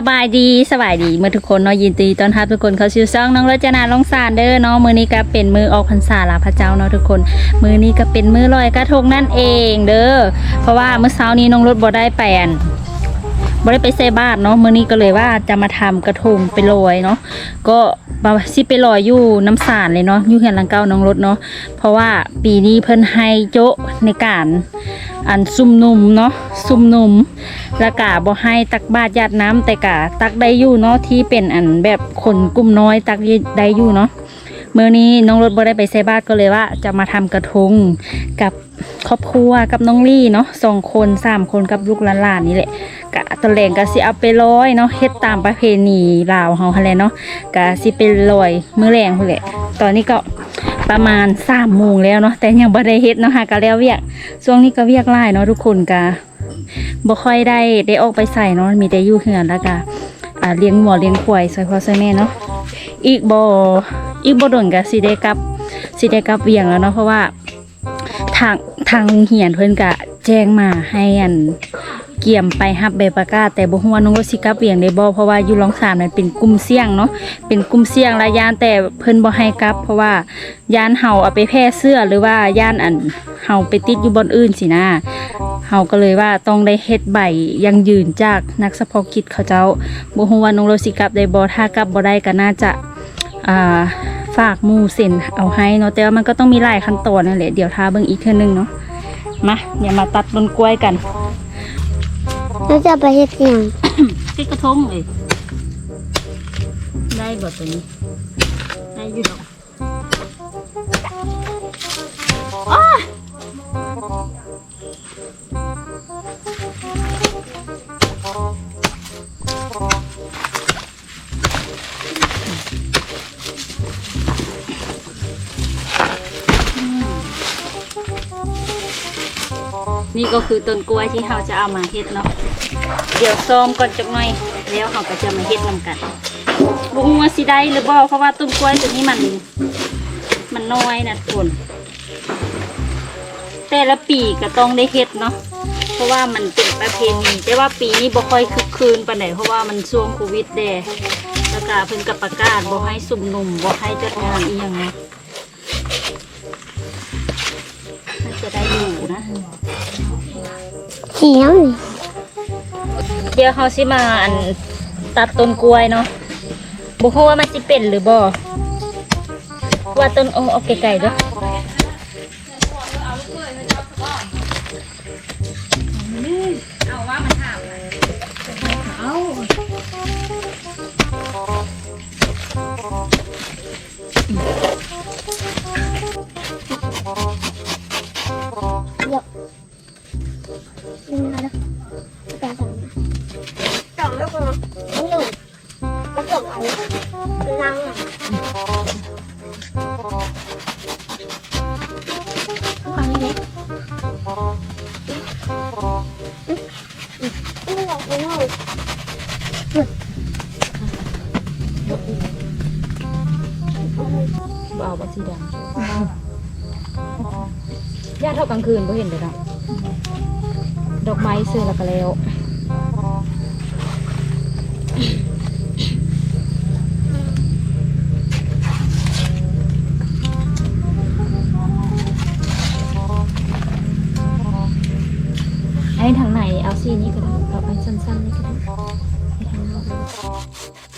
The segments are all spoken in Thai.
สบายดีสบายดีเมื่อทุกคนเนาะยินดีต้อนรับทุกคนเข้าชื่อซ่องน้องรจนาลงสารเด้อเนาะมือนี้ก็เป็นมือออกพรรษาลาพระเจ้าเนาะทุกคน มือนี้ก็เป็นมือลอยกระทงนั่นเองเด้อเพราะว่าเมื่อเช้านี้น้องรถบ่ได้แปลน บ่ได้ไปใส่บาตรเนาะมือนี้ก็เลยว่าจะมาทำกระทงไปลอยเนาะก็มาสิไปลอยอยู่น้ำสารเลยเนาะอยู่เฮือนหลังเก่าน้องรถเนาะเพราะว่าปีนี้เพิ่นให้โจะในการอันซุ่มนุ่มเนาะซุ่มนุ่มแล้วกะบ่ให้ตักบาตรญาติน้ำแต่กะตักได้อยู่เนาะที่เป็นอันแบบคนกลุ่มน้อยตักได้อยู่เนาะเมื่อนี้น้องรถบ่ได้ไปใส่บาตรก็เลยว่าจะมาทำกระทงกับ ครอบครัวกับน้องลี่เนาะสองคนสามคนกับลูกหลานๆนี่แหละกะตะแหลงกะสิเอาไปลอยเนาะเฮ็ดตามประเพณีลาวเฮาหั่นแหละเนาะกะสิไปลอยมื้อแรงพุ่นแหละ ตอนนี้ก็ประมาณ3โมงแล้วเนาะแต่ยังบ่ได้เฮ็ดเนาะค่ะก็แล้วเวียกช่วงนี้ก็เวียกหลายเนาะทุกคนกะบ่ค่อยได้ได้ออกไปใส่เนาะมีแต่อยู่เฮือนแล้วก็อ่าเลี้ยงหมูเลี้ยงควายซอยพ่อซอยแม่เนาะอีกบ่อีกบ่โดนก็สิได้กลับสิได้กลับเวียงแล้วเนาะเพราะว่าทาง ทางเหียนเพิ่นก็แจ้งมาให้อันเกี่ยมไปฮับใบประกาศแต่บ่ฮู้ว่าน้องรถสิกลับเวียงได้บ่เพราะว่าอยู่รองสามนั้นเป็นกลุ่มเสี่ยงเนาะเป็นกลุ่มเสี่ยงและย่านแต่เพิ่นบ่ให้กลับ เพราะว่าย่านเฮาเอาไปแพร่เสื้อหรือว่าย่านอันเฮาไปติดอยู่บนอื่นสินะเฮาก็เลยว่าต้องได้เฮ็ดใบยังยืนจากนักเฉพาะกิจเขาเจ้าบ่ฮู้ว่าน้องโรสิกลับได้บ่ถ้ากลับบ่ได้ก็น่าจะอ่า ฝากหมู่เซ็นเอาให้เนาะแต่ว่ามันก็ต้องมีหลายขั้นตอนนั่นแหละเดี๋ยวท้าเบิ่งอีกเทื่อนึงเนาะมาเดี๋ยวมาตัดต้นกล้วยกันแล้วจะไปเฮ็ดหยังติดกระทงเลยได้บ่ตัวนี้ได้อยู่ดอก ก็คือต้นกล้วยที่เราจะเอามาเฮ็ดเนาะ เดี๋ยวซ้อมก่อนจักหน่อย แล้วเราก็จะมาเฮ็ดนำกันบุ้งว่าสิได้หรือบ่เพราะว่าต้นกล้วยตัวนี้มัน มันน้อยนะทุกคนแต่ละปีก็ต้องได้เฮ็ดเนาะ เพราะว่ามันเป็นประเพณีแต่ว่าปีนี้บ่ค่อยคึกคืนปานใดเพราะว่ามันช่วงโควิดแดแล้วก็เพิ่นกับประกาศบ่ให้สุ่มนุมบ่ให้จัดงานอีหยังเนาะ จะได้อยู่นะสีน้ำนี่เดี๋ยวเขาสิมาอันตัดต้นกล้วยเนาะบุคว่ามันสิเป็นหรือบ่ว่าต้นโอ้เอาไกลๆเด้อ กระจกอันนี้ลังอะฟังนี้ไม่อยากไปนู่นบ่เอาบ่สีดำญาติเท่ากลางคืนบ่เห็นเลยนะดอกไม้ซื้อแล้วก็แล้ว Oh.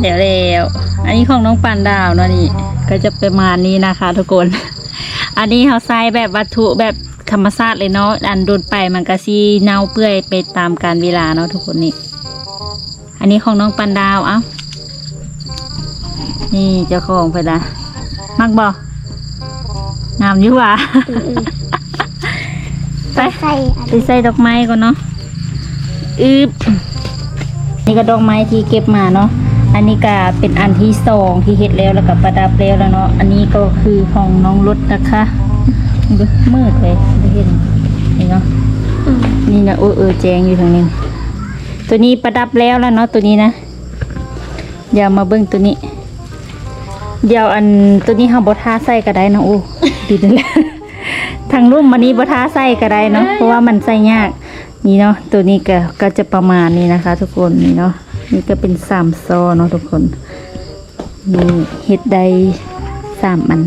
เดี๋ยวแล้วอันนี้ของน้องปานดาวเนาะนี่ ก็จะประมาณนี้นะคะ ทุกคน อันนี้เขาใส่แบบวัตถุแบบธรรมชาติเลยเนาะ อันโดนไปมันก็ซีเน่าเปื่อยไปตามการเวลาเนาะทุกคนนี่ อันนี้ของน้องปันดาวเอ้า นี่เจ้าของไปละมักบองามอยู่หว่ะไปใส่อันไปใส่ดอกไม้ก่อนเนาะอึบนี่ก็ดอกไม้ที่เก็บมาเนาะ อันนี้ก็เป็นอันที่สองที่เฮ็ดแล้วแล้วก็ประดับแล้วแล้วเนาะอันนี้ก็คือของน้องรถนะคะดูมืดเลยไม่เห็นนี่เนาะอืมนี่นะโอ้เออแจงอยู่ทางนี้ตัวนี้ประดับแล้วแล้วเนาะตัวนี้นะเดี๋ยวมาเบิ่งตัวนี้ เดี๋ยวอันตัวนี้เฮาบ่ทาใส่ก็ได้เนาะโอ้ดีจังเลยทางรุ่มมันนี้บ่ทาใส่ก็ได้เนาะเพราะว่ามันใส่ยากนี่เนาะตัวนี้ก็ก็จะประมาณนี้นะคะ ทุกคนนี่เนาะ นี่ก็เป็นสามซอเนาะทุกคนนี่เฮ็ดได้สามอัน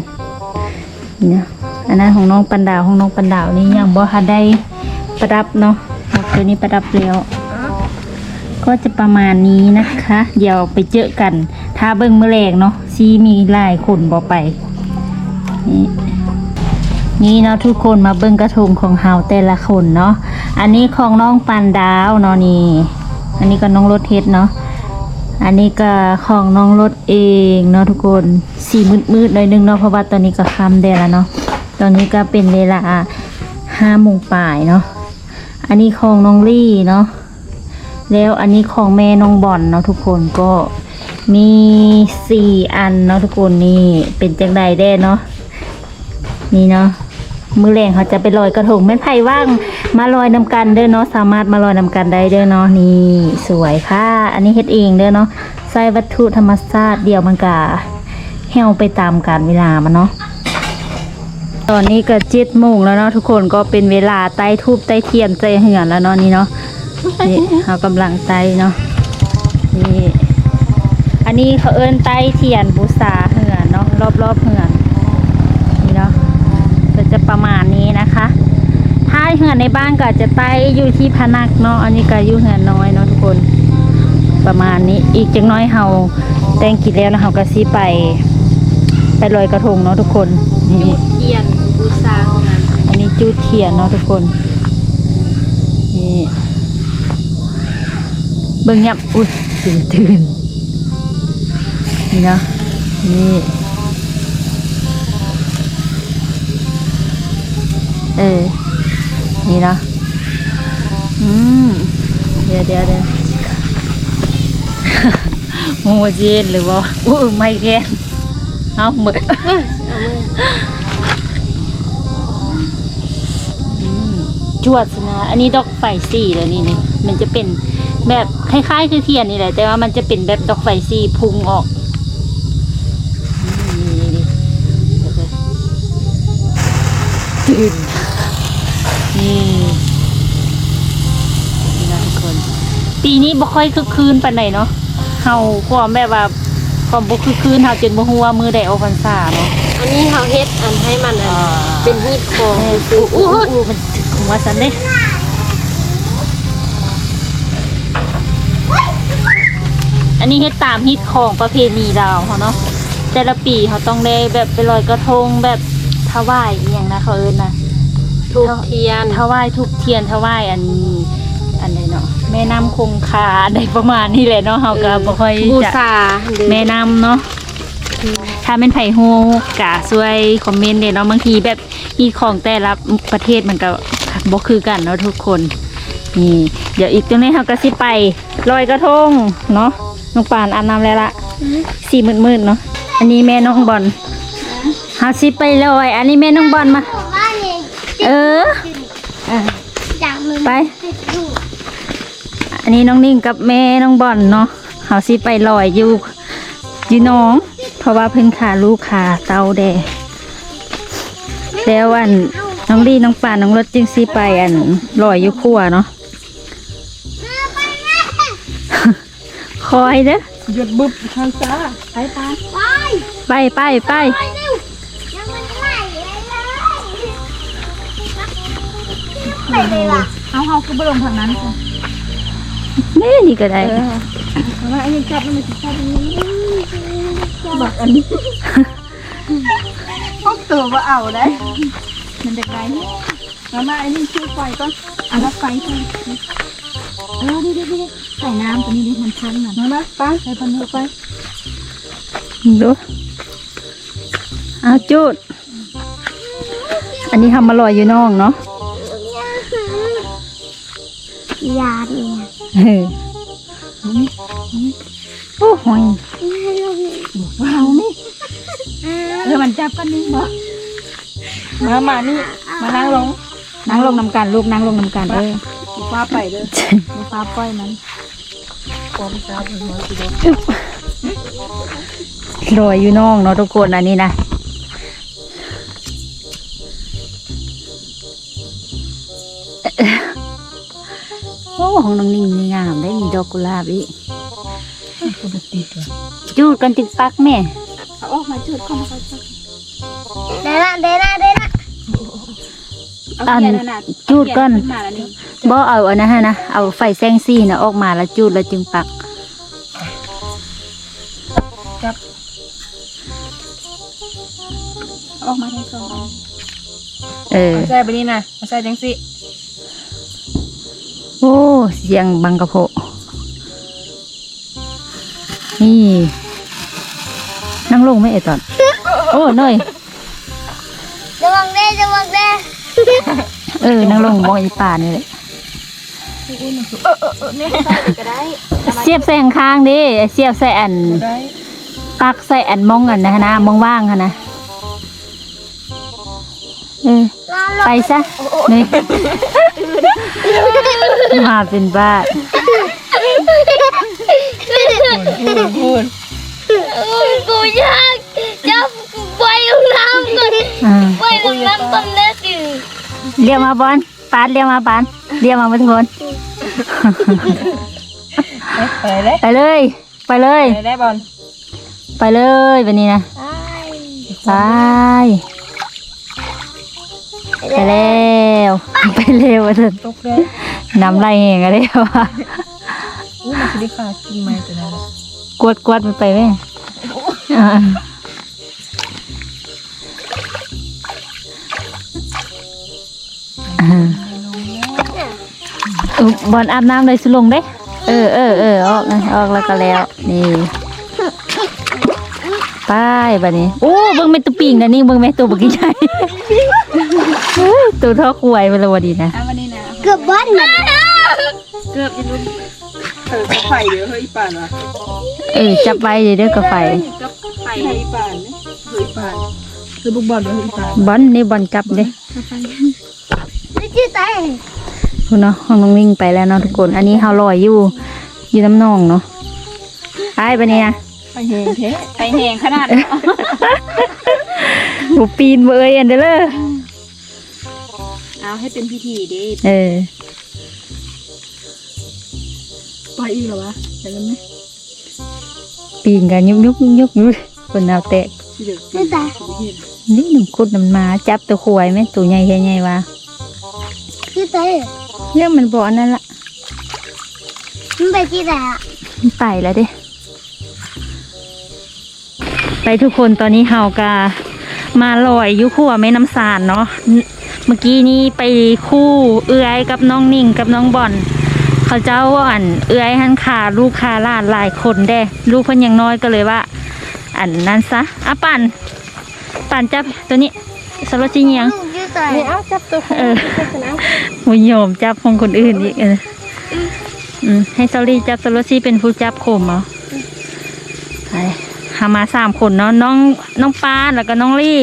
เนี่เนาะอันนั้นของน้องปันดาวของน้องปันดาวนี่ยังบ่ทันได้ประดับเนาะตัวนี้ประดับแล้วก็จะประมาณนี้นะคะ เดี๋ยวไปเจอกัน ถ้าเบิ้งเมื่อแรงเนาะซีมีลายคนบอไป นี่นี่เนาะทุกคนมาเบิ้งกระทงของเฮาแต่ละคนเนาะอันนี้ของน้องปันดาวเนาะนี่ อันนี้ก็น้องรถเฮ็ดเนาะอันนี้ก็ของน้องรถเองเนาะทุกคนสีมืดๆหน่อยนึงเนาะเพราะว่าตอนนี้ก็ค่ำได้แล้วเนาะตอนนี้ก็เป็นเวลาห้าโมงป่ายเนาะอันนี้ของน้องลี่เนาะแล้วอันนี้ของแม่น้องบอลเนาะทุกคนก็มีสี่อันเนาะทุกคนนี่เป็นจังใดได้เนาะนี่เนาะ มือแรงเขาจะไปลอยกระทงแม่นไผ่ว่าง มาลอยนำกันเด้อเนาะสามารถมาลอยนำกันได้เด้อเนาะนี่สวยค่ะ อันนี้เฮ็ดเองเด้อเนาะใส่วัตถุธรรมชาติเดียวมันกะเหี่ยวไปตามกาลเวลามันเนาะตอนนี้ก็เจ็ดโมงแล้วเนาะทุกคนก็เป็นเวลาใต้ทูบใต้เทียนใจเหือนแล้วเนาะนี่เนาะนี่เขากำลังไต้เนาะนี่อันนี้เขาเอิ้นไต้เทียนบูษาเหือนเนาะรอบๆเหือนนี่เนา ประมาณนี้นะคะ ถ้าเหือนในบ้านก็จะไต้อยู่ที่พนักเนาะอันนี้ก็อยู่เหือนน้อยเนาะทุกคน ประมาณนี้อีกจังน้อยเฮาแต่งกินแล้วนะเฮาก็สิไป ไปลอยกระทงเนาะทุกคนนี่เทียนบูชาของนั้นอันนี้จูดเทียนเนาะทุกคนนี่เบิ่งยับอุ้ยตื่นตื่นนี่เนาะนี่ เออ นี่เนาะอืมเดี๋ยวเดี๋ยวเดี๋ยวโมเจนหรือว่าอู้ไม่แกนเอาหมือนจวดสินะ อันนี้ดอกไฟสี่เลยนี่นี่มันจะเป็นแบบคล้ายๆคือเทียนนี่แหละ แต่ว่ามันจะเป็นแบบดอกไฟสี่พุงออก ๆตื่นนี่นี่นะทุกคน ปีนี้บ่ค่อยคึกคืนปานใดเนาะเฮาความแบบว่าความบ่คึกคืนเฮาจนบ่ฮู้ว่ามือใดออกพรรษาเนาะอันนี้เขาเฮ็ดอันให้มันอันอ่าเป็นฮีดโครงอู้อู้อู้มันถึงของว่าสันเด้อันนี้เฮ็ดตามฮิตของประเพณีดาวเขาเนาะแต่ละปีเขาต้องได้แบบไปลอยกระทงแบบ ถวายอหย่างนะเขาเอิ้นนะทูบเทียนถวายทุกเทียนถวายอันอันใดเนาะแม่น้ำคงคาได้ประมาณนี้แหละเนาะเฮาก็บ่ค่อยบูจะ ชาแม่น้ำเนาะถ้าเป็นไผ่ฮูกะช่วยคอมเมนต์เด้เนาะบางทีแบบมีของแต่ละประเทศมันก็บ่คือกันเนาะทุกคน นี่ เดี๋ยวอีกตรงนี้เราก็สิไปลอยกระทงเนาะน้องปานอาบน้ำแล้วละสี่หมื่นๆเนาะ อันนี้แม่น้องบอล เฮาสิไปลอย อันนี้แม่น้องบอลมา ว่าเนี่ยเอออะจากมือไปอันนี้น้องนิ่งกับแม่น้องบอลเนาะเฮาสิไปลอยอยู่อยู่หน้อง เพราะว่าเพิ่งขาลูกขาเตาแดแล้วอันน้องดีน้องป่านน้องรถจึงสิไปอันลอยอยู่ขั้วเนาะคอยเด้อหยุดบุบทางซ้ายไปตามไปไปไปไป ไปเลยว่ะเอาเฮาคือบ่ลงทางนั้นค่ะนี่นี่ก็ได้เพราะว่าอันนี้จับมันมันสิจับอันนี้บักอันนี้พวกตัวบ่เอาได้มันจะไกลนี่มามาอันนี้ชื่อไฟก่อนอันละไฟใช่เออดีดีดีใส่น้ำตัวนี้ดิมันชั้นน่ะมามาไปไปพันเนื้อไปดูเอาจุด อันนี้ทำมาลอยอยู่น้องเนาะ ยาเนี่ยเออโอ้หอยว้าวนี่เออมันจับกันนี่บ่มามานี่ มานั่งลง นั่งลงนำกันลูกนั่งลงนำกันเออดูฟ้าไปเด้อดูฟ้าปล่อยมันพร้อมจับหัวสิเด้อลอยอยู่น้องเนาะทุกคนอันนี้นะโอ้ ของน้องนิ่งนี่งามได้มีดอกกุหลาบอีกปกติตัวจูดกันติดปักแม่เอาออกมาจุดเข้ามาเขาจุดเดน่าเดน่าเดน่าเอาเขียนนั่นน่ะจูดก่อนเขียขึ้มาแล้วนี่บ่เอาอันนะฮะนะเอาไฟแซงซี่นะออกมาแล้วจูดแล้วจึงปักเอาออกมาทั้งสองอันเออเอาใส่ไปนี่นะเอาใส่จังสิ โอ้ เสียงบังกะโพะนี่ นั่งลงไหมไอตอน โอ้หน่อยระวังเด้ระวังเด้เออ นั่งลงมองอีป่านี่แหละนี่ใส่ก็ได้เสียบใส่ข้างๆดิเสียบใส่อันได้ปักใส่อันมองอันนะนะมองว่างค่ะนะเออรอล ไปซะนี่มาเป็นบ้าพูดกูยากจับไปลงน้ำก่อนไปลงน้ำก่อนนะสิเรียกมาบอลปานเรียกมาปานเรียกมาทุกคนไปเลยไปเลย ไปเลยไปได้บอลไปเลยวันนี้นะไป ไปแล้วไปเร็วเถอะตกเลยน้ำไหลแหงอะไรวะอู้มันคือได้ขาดกินไม้ตัวนั้นแหละกวดกวดมันไปไหมอ่าอ่าอุ๊ยบอลอาบน้ำเลยสุลงเด้ เออเออเออออกนะออกแล้วก็แล้ว นี่ ไปบัดนี้ โอ้เบิ่งแม่ตัวปิ่งนะนี่เบิ่งแม่ตัวบักใหญ่เฮ้ยตัวเท่อควายไปเลยวันดีนะอะวันนี้นะเกือบบ้านมันเกือบจะลุ้นเออไฟเดี๋ยวเฮ้ยป่านวะเออจับไว้เด้อกับไฟกับไฟเฮ้ยป่านเนี่ยเฮ้ยป่านคือบุกบอลเดี๋ยวเฮ้ยป่านบอลนี่บอลจับเด้ไม่ชื่อใจคุณเนาะห้องน้องนิ่งไปแล้วเนาะทุกคน อันนี้เฮาลอยอยู่ อยู่น้ำนองเนาะไปบัดนี้นะ ไฟแหงเทไฟแหงขนาดนั้นหมูปีนเบยอันเด้อเลยเอาให้เป็นพิธีดิเออไปอีกเหรอวะแต่กันไหมปีนกันยุบยุบยุบยุบยุบคนเอาแตกที่เด็กชื่อใจนี่หนุ่มคุดน้ำมาจับตัวควายไหมตัวใหญ่แค่ใหญ่วะชื่อใจเนี่ยมันบ่อนั่นละมันไปที่ไหนอะมันไปแล้วเด้ ไปทุกคนตอนนี้เฮากามาลอยอยุขัวแม่น้ำสารเนาะเมื่อกี้นี้ไปคู่เอื้อยกับน้องนิ่งกับน้องบอลเขาเจ้าว่าอันเอื้อยหันขาลูกคาลาดหลายคนเด้ลูกเพิ่นยังน้อยก็เลยว่า อันนั้นซะอะปั่นปั่นจับตัวนี้สโลจิเงียงลูกชื่อใจนี่เอาจับตัวเออมุยอมจับของคนอื่นอีกเอออืมให้ซอรี่จับสโลซี่เป็นผู้จับโคมเหรอไป หามาสามคนเนาะน้องน้องปานแล้วก็น้องลี่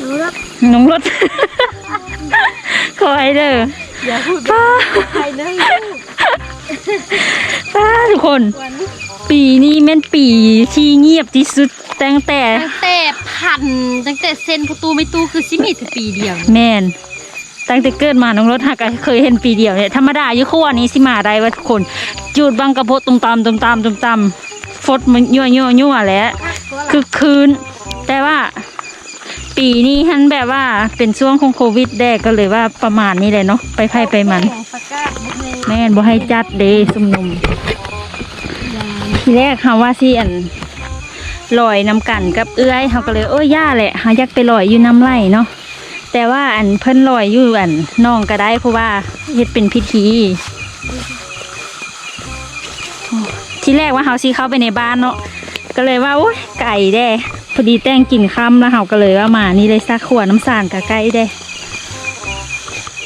รู้แล้วน้องรถ คอยเด้ออย่าพูดป้าใครนั่งป้าทุกคน ปีนี้แม่นปีที่เงียบที่สุดตั้งแต่ตั้งแต่พันตั้งแต่เส้นประตูไม่ตู้คือซิมีแต่ปีเดียว แม่นตั้งแต่เกิดมาน้องรถหักเคยเห็นปีเดียวเนี่ยธรรมดาอยู่ขั้วนี้สิมาได้ว่าทุกคน จูดบังกระโพดตุมตามตุมตามตุมตาม ฟดมันยั่วยั่วยั่วแหล้วคือคืน แต่ว่า ปีนี้ฮันแบบว่าเป็นช่วงของโควิดแดกก็เลยว่าประมาณนี้เลยเนาะไปไพ่ไปมัน แม่นบ่ให้จัดเดซุมนุม ทีแรกเขาว่าสิอันลอยน้ำกันกับเอื้อยเขาก็เลยเอ้ยย่าแหละเขาอยากไปลอยอยู่น้ำไหลเนาะแต่ว่าอันเพิ่นลอยอยู่อันน้องก็ได้เพราะว่าเฮ็ดเป็นพิธี ที่แรกว่าเขาสิเข้าไปในบ้านเนาะก็เลยว่าโอ้ยไก่แด้พอดีแต่งกินค่ำแล้วเขาก็เลยว่ามานี่เลยซักขวดน้ำสานกับไก่แด้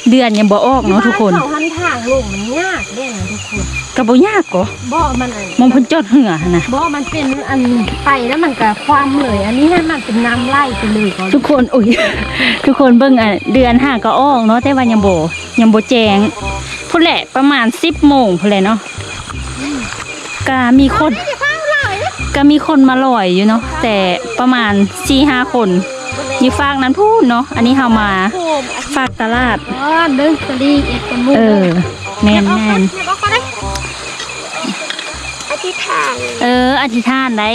เดือนยังบ่ออกเนาะทุกคนเขาหันทางลงมันยากได้นะทุกคนกระบ่ยากก็บ่มันอันมองเพิ่นจอดเหือหั่นนะบ่มันเป็นอันไปแล้วมันก็ความเลย อันนี้ให้มันเป็นน้ำไหลไปเลยก่อนทุกคนอุ้ยทุกคนเบิ่งอะเดือนห้าก็ออกเนาะแต่ว่ายังบ่ยังบ่แจ้งพุ่นแหละประมาณ10โมงพุ่นแหละเนาะ ก็มีคนก็มีคนมาลอยอยู่เนาะแต่ประมาณ4-5คนอยู่ฝากนั้นพูดเนาะอันนี้เฮามาโอ้มฝากตลาดอ๋อดึงสลีเอ็ดกันมุกเออแม่นเอาแม่นเนี่ยบอกก็ได้อธิษฐานเออ อธิษฐานได้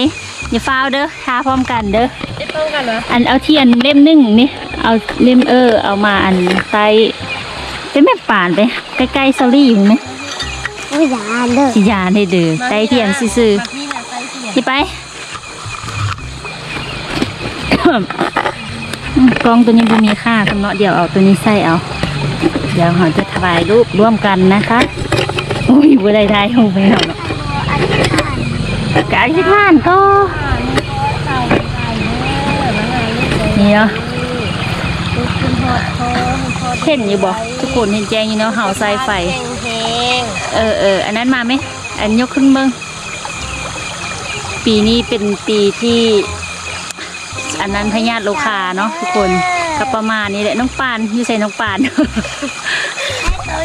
อย่าฟ้าวเด้อทาพร้อมกันเด้อไอ้ตรงกันเหรออันเอาเทียนเล่มหนึ่งนี่เอาเล่มเออ เอามาอันใส่เป็นแบบป่านไปใกล้ๆซอรี่อยู่ไหม วิญญาณเด้อสิยานให้เด้อใส่เทียนซื่อมาพี่น่ะใส่เทียนๆที่ไปอืมกล้องตัวนี้บ่มีค่าสำเนาะเดี๋ยวเอาตัวนี้ใส่เอา เดี๋ยวเราจะถ่ายรูปร่วมกันนะคะอุ้ยบ่ได้ถ่ายรูปไปเนาะอธิษฐานกอธิษฐานก็นี่เนาะเห็นอยู่บ่ทุกคนเห็นแจ้งอยู่เนาะเห่าใส่ไฟแห้ง เออเอออันนั้นมาไหมอันยกขึ้นเบิ้งปีนี้เป็นปีที่ อันนั้นพญาติโลคาเนาะทุกคนก็ประมาณนี้แหละน้องปานอยู่ใส่น้องปานให้เขา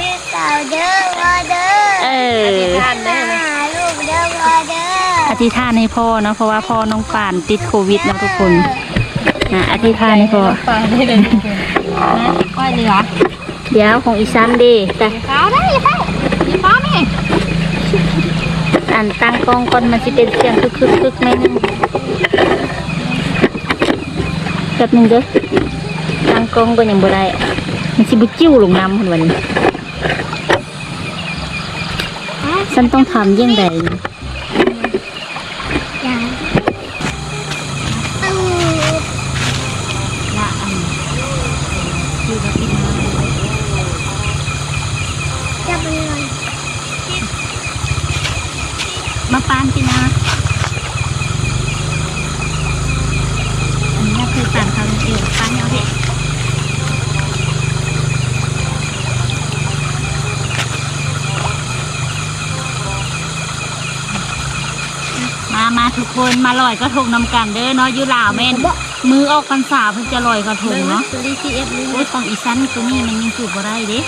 อยู่เต่าเด้อวอเด้อเออทานได้มาไหมหาลูกเด้อวอเด้ออธิษฐานให้พ่อเนาะเพราะว่าพ่อน้องปานติดโควิดเนาะทุกคนอะอธิษฐานให้พ่อปลาได้เลยก้อยเหลือเดี๋ยวของอีซันดีแต่ข้าวได้อย่าเฝ้าอย่าเฝ้าแม่ อันตั้งกล้องก่อนมันจะเป็นเสียงคึกคึกคึกไหมนึงแป๊บหนึงเด้อตั้งกล้องก็ยังบ่ได้มันสิบุจิ้วลงน้ำคนวันนี้ฉันต้องทำยังไง อย่าตู้จะเป็นอะไร มาปานพี่นะอันนี้ก็คือปานทำเองปานเอาเถอะมามาทุกค นมาลอยกระทงนำกันเด้อเนาะอยูลาวแม่นมือออกพรรษาเพิ่นจะลอยกระทงเนาะสลีซีเอฟนี่โอ้ยของอีสันตัวนี้มันยังจูบบ่ได้เด้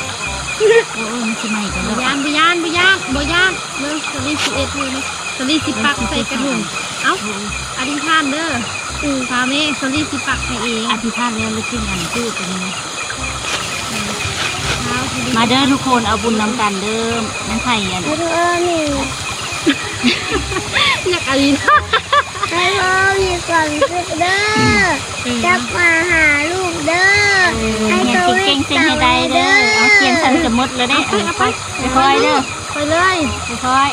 โอ้ยมันสิใหม่กันแล้วยานบุยานบุยานบุยานเด้อสลีซีเอฟนี่สลีสิปักใส่กระถุงเอ้าอธิษฐานเด้ออือพาแม่สลีสิปักให้เองอธิษฐานแล้วลึกขึ้นอันจูบตัวนี้เท้าสลีมาเด้อทุกคนเอาบุญนำกันเด้อนั่นไทยอันให้พ่อมี อยากอธิษฐานให้พ่อมีความสุขเด้อจะมาหาลูกเด้อให้เฮียเขานเก่งๆเส้นให้ได้เด้อเอาเทียนสันสมุดเลยได้อเอาไปค่อยๆเด้อไปเลยค่อย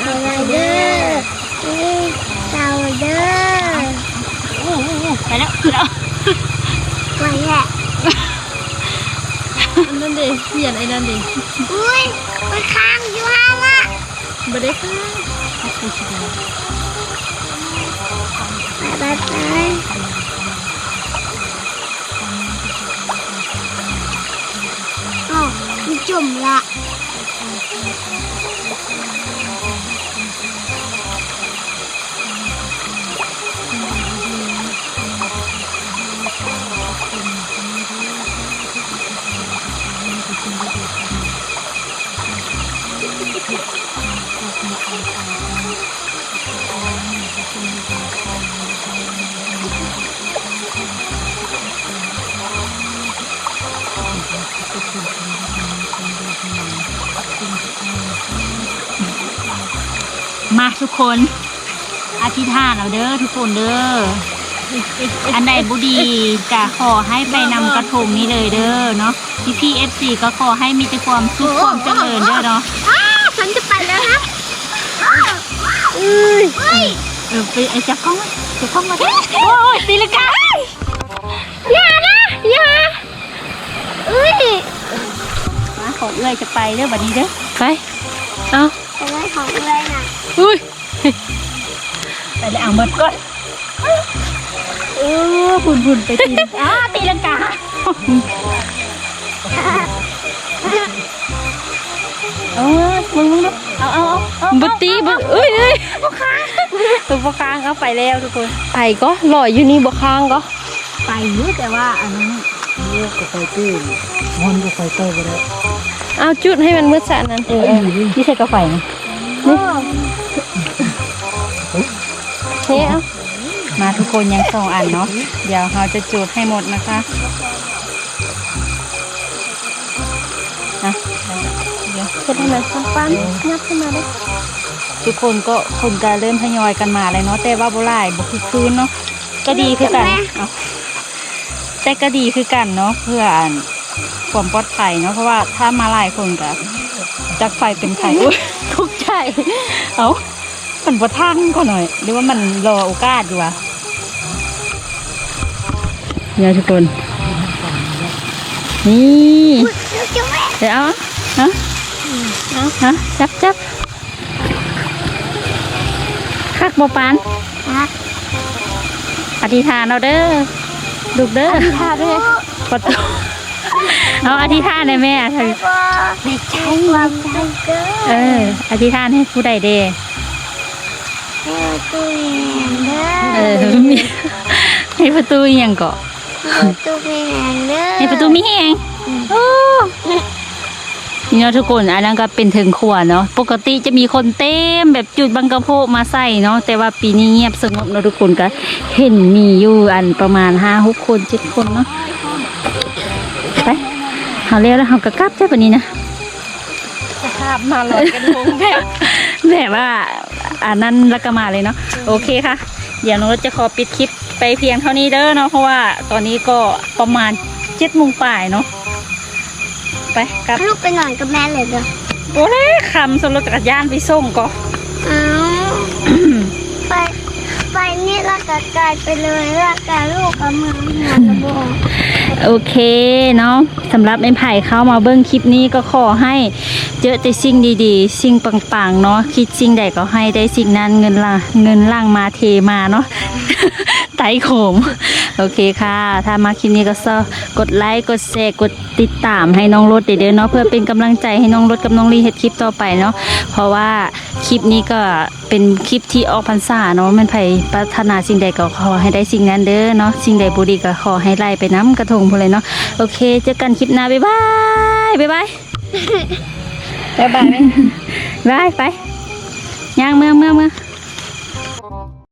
เอาไว้เด้อนี่เต่าเด้อๆโอ้โหไปแล้วไปแล้วไว้แหละอันนั่นเด็เขียนไอ้นั่นเด็อุ้ยมันค้างอยู่ห้างอะบ่ได้ค่ะไปไปอ๋อมันจุ่มละ มาทุกคนอธิษฐานเอาเด้อทุกคนเด้ออันใดบุดีจะขอให้ไปนำกระทงนี้เลยเด้อเนาะพี่พี่เอฟซีก็ขอให้มีแต่ความสุขความเจริญเด้อเนาะฉันจะไปแล้วนะอุ้ยเออไปไอ้จับข้องไว้จับข้องมาโอ้ยตีลังกาอย่านะอย่าอุ้ยมาของเอื้อยจะไปเด้อบัดนี้เด้อไปเอาเป็นไรของอะไรน่ะ อุ้ยไปเลยอ่างหมดก่อนเออบุญบุญไปตีลังกาอ้าตีลังกาเออมึงมึงเอาเอาเอาบุตีบุเอ้ยเอ้ยบุค้างตัวบุค้างเอาไปแล้วทุกคนไปก็ลอยอยู่นี่บุค้างก็ไปอยุ่แต่ว่าอันนั้นก็ไปตื้นมันก็ไปเต้าไปแล้วเอาจุดให้มันมืดสะนั้นเออนี่ใช่กาไฟนะนี่ เฮ้เอามาทุกคนยังสองอันเนาะเดี๋ยวเราจะจุดให้หมดนะคะอะเดี๋ยวเช็ดให้มันปั้นๆยับขึ้นมาเลยทุกคนก็คนก็เริ่มทยอยกันมาเลยเนาะแต่ว่าบ่หลายบ่คือคืนเนาะก็ดีคือกันเอาแต่ก็ดีคือกันเนาะเพื่ออันความปลอดภัยเนาะเพราะว่าถ้ามาหลายคนก็จักไฟเป็นไฟอุ๊ยทุกข์ใจเอา มันบ่ทันก็หน่อย หรือว่ามันรอโอกาสอยู่วะเนี่ยทุกคน นี่เดี๋ยวเอาเอาเอาเอาจับจับคักบปานอธิษฐานเอาเด้อลูกเด้ออธิษฐานด้วยประตูเอาอธิษฐานให้แม่เถอะไม่ใช่ความใจเกินเอออธิษฐานให้ผู้ใดเด้เออ ตู้แมนเด้อเออมีให้ประตูอิหยังเกาะตู้แมนเด้อให้ประตูมีแหงโอ้นี่เนาะทุกคนอันนั้นก็เป็นถึงขวเนาะปกติจะมีคนเต็มแบบจุดบังกะโพมาใส่เนาะแต่ว่าปีนี้เงียบสงบเนาะทุกคนก็เห็นมีอยู่อันประมาณห้าหกคนเจ็ดคนเนาะไปเอาเร็วแล้วเขาก็กลับใช่ปะนี้นะภาพมาลอยกันทงแบบ แบบว่าอันนั้นแล้วก็มาเลยเนาะโอเคค่ะ เดี๋ยวน้องรถจะขอปิดคลิปไปเพียงเท่านี้เด้อเนาะเพราะว่าตอนนี้ก็ประมาณเจ็ดโมงป่ายเนาะไปกลับลูกไปนอนกับแม่เลยเด้อโอ้ยคำสรถจักรยานไปส่งก็อ้าวไป ไปนี่แล้วก็กายไปเลยแล้วก็ลูกกับมือหัวกระบอกโอเคเนาะสำหรับไอ้ไผ่เข้ามาเบิ้งคลิปนี้ก็ขอให้เจอแต่สิ่งดีๆ สิ่งปังๆเนาะคิดสิ่งใดก็ให้ได้สิ่งนั้นเงินล่างเงินล่างมาเทมาเนาะ ไตโขม โอเคค่ะ ถ้ามาคลิปนี้ก็ซอกดไลค์กดแชร์กดติดตามให้น้องรถเด้อเนาะเพื่อเป็นกำลังใจให้น้องรถกับน้องลีเฮ็ดคลิปต่อไปเนาะเพราะว่าคลิปนี้ก็ เป็นคลิปที่ออกพรรษาเนาะแมันไผปรารถนาสิ่งใดก็ขอให้ได้สิ่งนั้นเด้อเนาะสิ่งใดบ่ดีก็ขอให้ไล่ไปน้ำกระทงพุ่นเลยเนาะโอเคเจอกันคลิปหน้าบ๊ายบายบ๊ายบายบ๊ายบายบายไปย่างเมื่อเมื่อเมื่อ